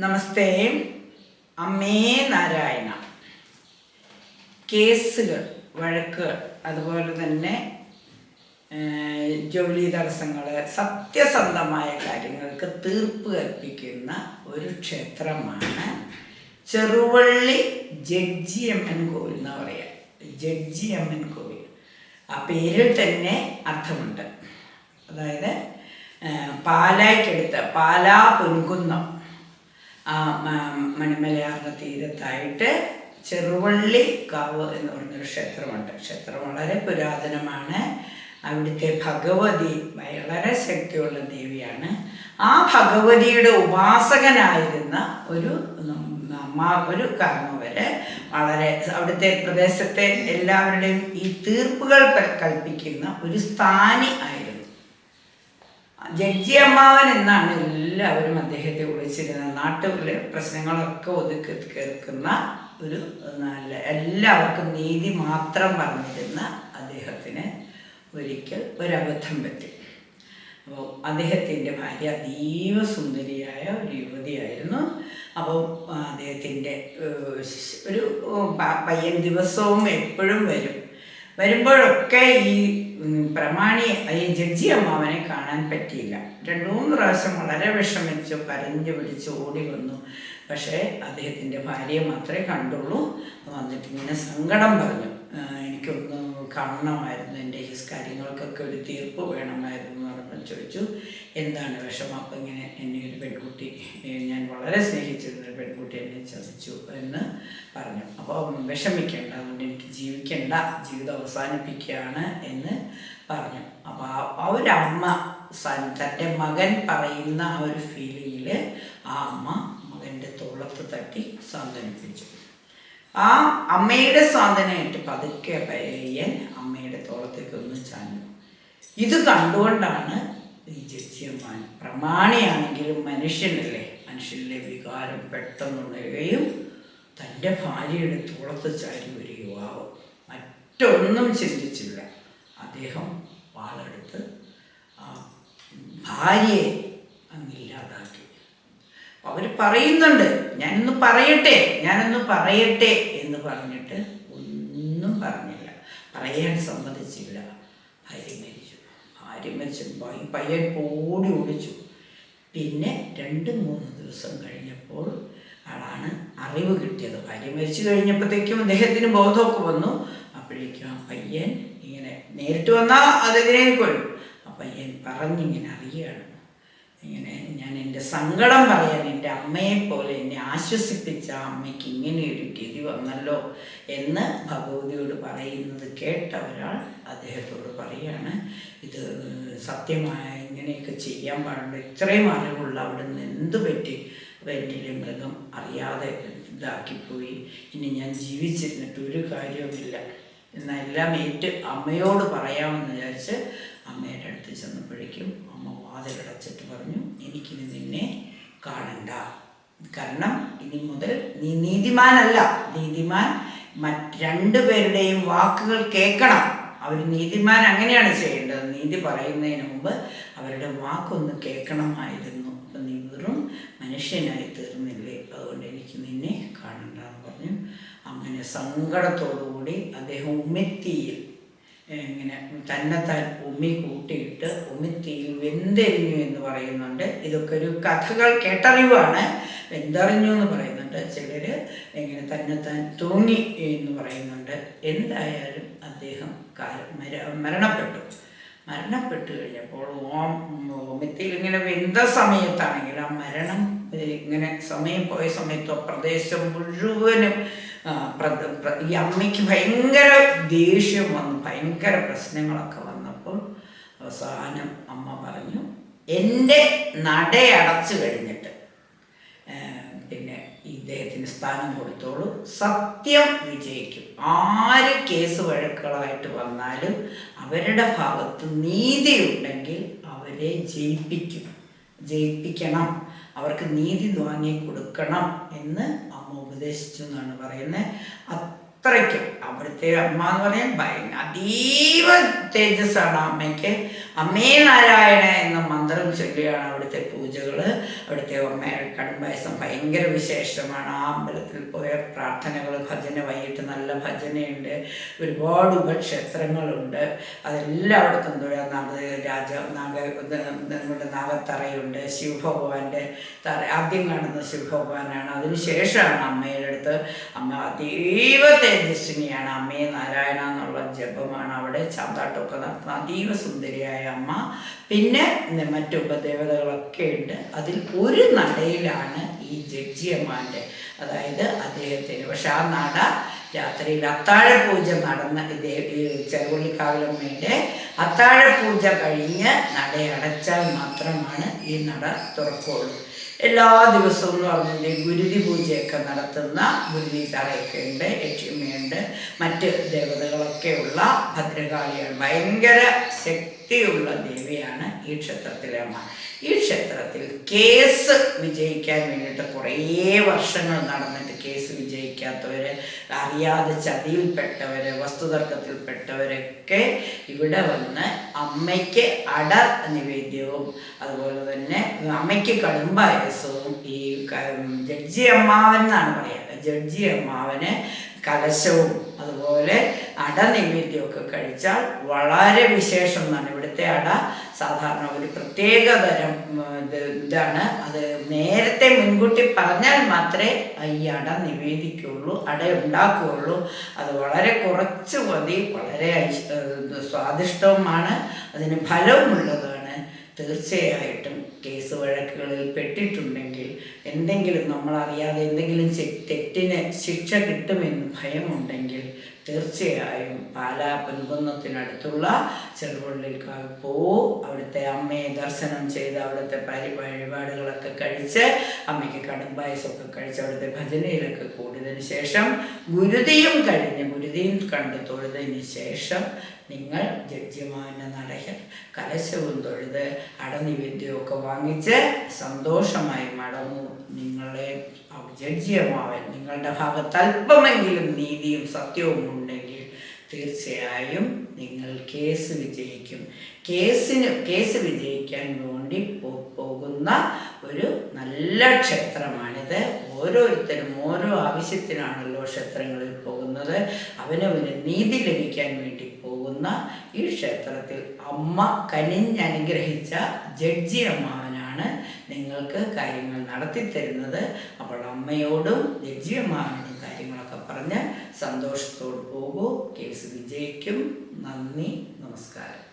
നമസ്തേ. അമ്മേ നാരായണ. കേസുകൾ വഴക്കുകൾ അതുപോലെ തന്നെ ജോലി തടസ്സങ്ങൾ സത്യസന്ധമായ കാര്യങ്ങൾക്ക് തീർപ്പ് കൽപ്പിക്കുന്ന ഒരു ക്ഷേത്രമാണ് ചെറുവള്ളി ജഡ്ജി അമ്മൻ കോവിൽ എന്ന് പറയാം. ജഡ്ജി അമ്മൻ കോവിൽ. ആ പേരിൽ തന്നെ അർത്ഥമുണ്ട്. അതായത് പാലായ്ക്കടുത്ത് പാലാ പൊൻകുന്നം. ആ മണിമലയാറിന്റെ തീരത്തായിട്ട് ചെറുവള്ളി കാവ് എന്ന് പറഞ്ഞൊരു ക്ഷേത്രമുണ്ട്. ക്ഷേത്രം വളരെ പുരാതനമാണ്. അവിടുത്തെ ഭഗവതി വളരെ ശക്തിയുള്ള ദേവിയാണ്. ആ ഭഗവതിയുടെ ഉപാസകനായിരുന്ന ഒരു ഒരു കാരണം കാരണവര് വളരെ അവിടുത്തെ പ്രദേശത്തെ എല്ലാവരുടെയും ഈ തീർപ്പുകൾ കൽ- കൽപ്പിക്കുന്ന ഒരു സ്ഥാനി ആയിരുന്നു. ജഡ്ജി അമ്മാവൻ എന്നാണ് എല്ലാവരും അദ്ദേഹത്തെ വിളിച്ചിരുന്നത്. നാട്ടിലെ പ്രശ്നങ്ങളൊക്കെ ഒതുക്കി കേൾക്കുന്ന ഒരു നല്ല എല്ലാവർക്കും നീതി മാത്രം പറഞ്ഞിരുന്ന അദ്ദേഹത്തിന് ഒരിക്കൽ ഒരബദ്ധം പറ്റി. അപ്പോൾ അദ്ദേഹത്തിന്റെ ഭാര്യ അതീവ സുന്ദരിയായ ഒരു യുവതിയായിരുന്നു. അപ്പോൾ അദ്ദേഹത്തിന്റെ ഒരു പയ്യൻ ദിവസവും എപ്പോഴും വരും. വരുമ്പോഴൊക്കെ ഈ പ്രമാണി ഈ ജഡ്ജി അമ്മാവനെ കാണാൻ പറ്റിയില്ല. രണ്ടു മൂന്ന് പ്രാവശ്യം വളരെ വിഷമിച്ചു കരഞ്ഞു പിടിച്ച് ഓടി വന്നു. പക്ഷേ അദ്ദേഹത്തിന്റെ ഭാര്യയെ മാത്രമേ കണ്ടുള്ളൂ. വന്നിട്ട് ഇങ്ങനെ സങ്കടം പറഞ്ഞു. "ആ, എനിക്കൊന്ന് കാണണമായിരുന്നു എന്റെ ഈ കാര്യങ്ങൾക്കൊക്കെ ഒരു തീർപ്പ് വേണമായിരുന്നു എന്ന് ചോദിച്ചു എന്താണ് വിഷമം? അപ്പം ഇങ്ങനെ എന്നെ ഒരു പെൺകുട്ടി ഞാൻ വളരെ സ്നേഹിച്ചിരുന്ന ഒരു പെൺകുട്ടി എന്നെ ചതിച്ചു എന്ന് പറഞ്ഞു. അപ്പോൾ വിഷമിക്കേണ്ട അതുകൊണ്ട് എനിക്ക് ജീവിക്കേണ്ട ജീവിതം അവസാനിപ്പിക്കുകയാണ് എന്ന് പറഞ്ഞു. അപ്പോൾ ആ ഒരു അമ്മ തന്റെ മകൻ പറയുന്ന ആ ഒരു ഫീലിങ്ങിൽ ആ അമ്മ മകന്റെ തോളത്ത് തട്ടി സാന്ത്വനിപ്പിച്ചു. ആ അമ്മയുടെ സാന്ത്വനമായിട്ട് പതുക്കെ പയ്യൻ അമ്മയുടെ തോളത്തേക്ക് ഒന്ന് ചാഞ്ഞു. ഇത് കണ്ടുകൊണ്ടാണ് ഈ ജഡ്ജിയമ്മാൻ പ്രമാണിയാണെങ്കിലും മനുഷ്യനല്ലേ? മനുഷ്യനിലെ വികാരം പെട്ടെന്ന് ഉണരുകയും തന്റെ ഭാര്യയുടെ തോളത്ത് ചാരി ഒരു യുവാവ്. മറ്റൊന്നും ചിന്തിച്ചില്ല. അദ്ദേഹം വാളെടുത്ത് ആ ഭാര്യയെ അങ്ങില്ലാതാക്കി അവർ പറയുന്നുണ്ട് ഞാനൊന്ന് പറയട്ടെ ഞാനൊന്ന് പറയട്ടെ എന്ന് പറഞ്ഞിട്ട് ഒന്നും പറഞ്ഞില്ല. പറയാൻ സമ്മതിച്ചില്ല. ഭാര്യ മരിച്ചു. ഭാര്യ മരിച്ചപ്പോൾ ഈ പയ്യൻ ഓടി ഓടിച്ചു പിന്നെ രണ്ട് മൂന്ന് ദിവസം കഴിഞ്ഞപ്പോൾ ആളാണ് അറിവ് കിട്ടിയത്. ഭാര്യ മരിച്ചു കഴിഞ്ഞപ്പോഴത്തേക്കും അദ്ദേഹത്തിന് ബോധമൊക്കെ വന്നു. അപ്പോഴേക്കും ആ പയ്യൻ ഇങ്ങനെ നേരിട്ട് വന്നാൽ അതെതിരെ കൊല്ലും ആ പയ്യൻ പറഞ്ഞിങ്ങനെ അറിയുകയാണ്. ഇങ്ങനെ ഞാൻ എന്റെ സങ്കടം പറയാൻ എന്റെ അമ്മയെ പോലെ എന്നെ ആശ്വസിപ്പിച്ച അമ്മയ്ക്ക് ഇങ്ങനെയൊരു ഗതി വന്നല്ലോ എന്ന് ഭഗവതിയോട് പറയുന്നത് കേട്ട ഒരാൾ അദ്ദേഹത്തോട് പറയാണ് ഇത് സത്യമായ ഇങ്ങനെയൊക്കെ ചെയ്യാൻ പാടുണ്ട്? ഇത്രയും അറിവുള്ള അവിടെ നിന്ന് എന്ത് പറ്റി? വെറ്റിലെ മൃഗം അറിയാതെ ഇതാക്കിപ്പോയി. ഇനി ഞാൻ ജീവിച്ചിരുന്നിട്ട് ഒരു കാര്യവുമില്ല. എന്നെല്ലാം ഏറ്റ് അമ്മയോട് പറയാമെന്ന് വിചാരിച്ച് അമ്മയുടെ അടുത്ത് ചെന്നപ്പോഴേക്കും അമ്മ വാതിലടച്ചിട്ട് പറഞ്ഞു എനിക്കിനി നിന്നെ കാണണ്ട. കാരണം ഇനി മുതൽ നീ നീതിമാനല്ല. നീതിമാൻ മറ്റ് രണ്ടുപേരുടെയും വാക്കുകൾ കേൾക്കണം. അവർ നീതിമാൻ അങ്ങനെയാണ് ചെയ്യേണ്ടത്. നീതി പറയുന്നതിന് മുമ്പ് അവരുടെ വാക്കൊന്ന് കേൾക്കണമായിരുന്നു. വെറും മനുഷ്യനായി തീർന്നില്ലേ? അതുകൊണ്ട് എനിക്ക് നിന്നെ കാണണ്ട എന്ന് പറഞ്ഞു. അങ്ങനെ സങ്കടത്തോടുകൂടി അദ്ദേഹം ഉമ്മിത്തിയിൽ ഇങ്ങനെ തന്നെത്താൻ ഉമ്മി കൂട്ടിയിട്ട് ഉമ്മിത്തിയിൽ വെന്തെരിഞ്ഞു എന്ന് പറയുന്നുണ്ട്. ഇതൊക്കെ ഒരു കഥകൾ കേട്ടറിവാണ്. വെന്തറിഞ്ഞു എന്ന് പറയുന്നുണ്ട്. ചിലർ ഇങ്ങനെ തന്നെത്താൻ തൂങ്ങി എന്ന് പറയുന്നുണ്ട്. എന്തായാലും അദ്ദേഹം മരണപ്പെട്ടു. മരണപ്പെട്ടു കഴിഞ്ഞപ്പോൾ ഓം ഓമത്തിൽ ഇങ്ങനെ വെന്ത സമയത്താണെങ്കിൽ ആ മരണം ഇങ്ങനെ സമയം പോയ സമയത്തോ പ്രദേശം മുഴുവനും ഈ അമ്മയ്ക്ക് ഭയങ്കര ദേഷ്യം വന്നു ഭയങ്കര പ്രശ്നങ്ങളൊക്കെ വന്നപ്പോൾ അവസാനം അമ്മ പറഞ്ഞു എന്റെ നടയടച്ചു കഴിഞ്ഞിട്ട്. പിന്നെ ഇദ്ദേഹത്തിന് സ്ഥാനം കൊടുത്തോളൂ. സത്യം വിജയിക്കും. ആര് കേസ് വഴക്കുകളായിട്ട് വന്നാലും അവരുടെ ഭാഗത്ത് നീതിയുണ്ടെങ്കിൽ അവരെ ജയിപ്പിക്കും. ജയിപ്പിക്കണം. അവർക്ക് നീതി വാങ്ങി കൊടുക്കണം എന്ന് അമ്മ ഉപദേശിച്ചു എന്നാണ് പറയുന്നത്. അത്രയ്ക്കും. അവിടുത്തെ അമ്മ എന്ന് പറയാൻ ഭയ അതീവ തേജസ്സാണ് അമ്മയ്ക്ക്. അമ്മേ നാരായണ എന്ന മന്ത്രം ചൊല്ലിയാണ് അവിടുത്തെ പൂജകൾ അവിടുത്തെ അമ്മ കടുംബായസം ഭയങ്കര വിശേഷമാണ്. ആ അമ്പലത്തിൽ പോയ പ്രാർത്ഥനകൾ ഭജന വൈകിട്ട് നല്ല ഭജനയുണ്ട്. ഒരുപാട് ഉപക്ഷേത്രങ്ങളുണ്ട്. അതെല്ലാം അവിടുത്തെ തൊഴാം നാഗ രാജ നാഗ നമ്മുടെ നാഗത്തറയുണ്ട്. ശിവഭഗവാന്റെ തറ ആദ്യം കാണുന്ന ശിവഭഗവാനാണ്. അതിനുശേഷമാണ് അമ്മയുടെ അടുത്ത് അമ്മ അതീവ തേജസ്വിനിയാണ്. അമ്മയെ നാരായണ എന്നുള്ള ജപമാണ് അവിടെ. ചാന്താട്ടമൊക്കെ നടത്തുന്ന അതീവ സുന്ദരിയായ അമ്മ. പിന്നെ മറ്റു ഉപദേവതകളൊക്കെ ഉണ്ട്. അതിൽ ഒരു നടയിലാണ് ഈ ജഡ്ജിയമ്മാന്റെ അതായത് അദ്ദേഹത്തിന്. പക്ഷെ ആ നട രാത്രിയിൽ അത്താഴ പൂജ നടന്ന ഇതേ ചെറുപുള്ളിക്കാവിലമ്മയുടെ അത്താഴപൂജ അത്താഴ പൂജ കഴിഞ്ഞ് നടയടച്ചാൽ മാത്രമാണ് ഈ നട തുറക്കുള്ളൂ. എല്ലാ ദിവസവും എന്ന് പറഞ്ഞിട്ടുണ്ടെങ്കിൽ ഗുരുതി പൂജയൊക്കെ നടത്തുന്ന ഗുരുതി തറയൊക്കെ ഉണ്ട് ലക്ഷ്മിയുണ്ട് മറ്റ് ദേവതകളൊക്കെയുള്ള ഭദ്രകാളിയാണ്. ഭയങ്കര ശക്തിയുള്ള ദേവിയാണ് ഈ ക്ഷേത്രത്തിലെ അമ്മ. ഈ ക്ഷേത്രത്തിൽ കേസ് വിജയിക്കാൻ വേണ്ടിയിട്ട് കുറേ വർഷങ്ങൾ നടന്നിട്ട് കേസ് വിജയിക്കാത്തവർ അറിയാതെ ചതിയിൽപ്പെട്ടവർ വസ്തുതർക്കത്തിൽപ്പെട്ടവരൊക്കെ ഇവിടെ വന്ന് അമ്മയ്ക്ക് അട നിവേദ്യവും അതുപോലെ തന്നെ അമ്മയ്ക്ക് കടുംബായസവും ഈ ജഡ്ജി അമ്മാവൻ എന്നാണ് പറയുക ജഡ്ജി അമ്മാവന് കലശവും അതുപോലെ അട നിവേദ്യമൊക്കെ കഴിച്ചാൽ വളരെ വിശേഷം എന്നാണ് ഇവിടുത്തെ അട സാധാരണ ഒരു പ്രത്യേക തരം ഇത് ഇതാണ്. അത് നേരത്തെ മുൻകൂട്ടി പറഞ്ഞാൽ മാത്രമേ ഈ അട നിവേദിക്കുകയുള്ളൂ അട ഉണ്ടാക്കുകയുള്ളൂ. അത് വളരെ കുറച്ച് മതി വളരെ സ്വാദിഷ്ടവുമാണ് അതിന് ഫലവുമുള്ളതാണ്. തീർച്ചയായിട്ടും കേസ് വഴക്കുകളിൽ പെട്ടിട്ടുണ്ടെങ്കിൽ എന്തെങ്കിലും നമ്മളറിയാതെ എന്തെങ്കിലും തെറ്റിന് ശിക്ഷ കിട്ടുമെന്ന് ഭയമുണ്ടെങ്കിൽ തീർച്ചയായും പാലാ പൊൻകുന്നത്തിനടുത്തുള്ള ചെറുപള്ളിക്കാർ പോവും അവിടുത്തെ അമ്മയെ ദർശനം ചെയ്ത് അവിടുത്തെ പരി വഴിപാടുകളൊക്കെ കഴിച്ച് അമ്മയ്ക്ക് കടുംപായസമൊക്കെ കഴിച്ച് അവിടുത്തെ ഭജനയിലൊക്കെ കൂടിയതിന് ശേഷം ഗുരുതിയും കഴിഞ്ഞ് ഗുരുതിയും കണ്ട് തൊഴുതതിന് ശേഷം നിങ്ങൾ ജഡ്ജിമാവിന്റെ നടയിൽ കലശവും തൊഴുത് അടനിവേദ്യമൊക്കെ വാങ്ങിച്ച് സന്തോഷമായി മടങ്ങും. നിങ്ങളെ ജഡ്ജിയമാവൻ നിങ്ങളുടെ ഭാഗത്ത് അല്പമെങ്കിലും നീതിയും സത്യവും ഉണ്ടെങ്കിൽ തീർച്ചയായും നിങ്ങൾ കേസ് വിജയിക്കും. കേസിന് കേസ് വിജയിക്കാൻ വേണ്ടി പോകുന്ന ഒരു നല്ല ക്ഷേത്രമാണിത്. ഓരോരുത്തരും ഓരോ ആവശ്യത്തിനാണല്ലോ ക്ഷേത്രങ്ങളിൽ പോകുന്നത്. അവനവന് നീതി ലഭിക്കാൻ വേണ്ടി പോകുന്ന ഈ ക്ഷേത്രത്തിൽ അമ്മ കനിഞ്ഞനുഗ്രഹിച്ച ജഡ്ജി അമ്മാവനാണ് നിങ്ങൾക്ക് കാര്യങ്ങൾ നടത്തിത്തരുന്നത്. അപ്പോൾ അമ്മയോടും അമ്മാവനോടും കാര്യങ്ങളൊക്കെ പറഞ്ഞ് സന്തോഷത്തോട് പോകൂ. കേസ് വിജയിക്കും. നന്ദി. നമസ്കാരം.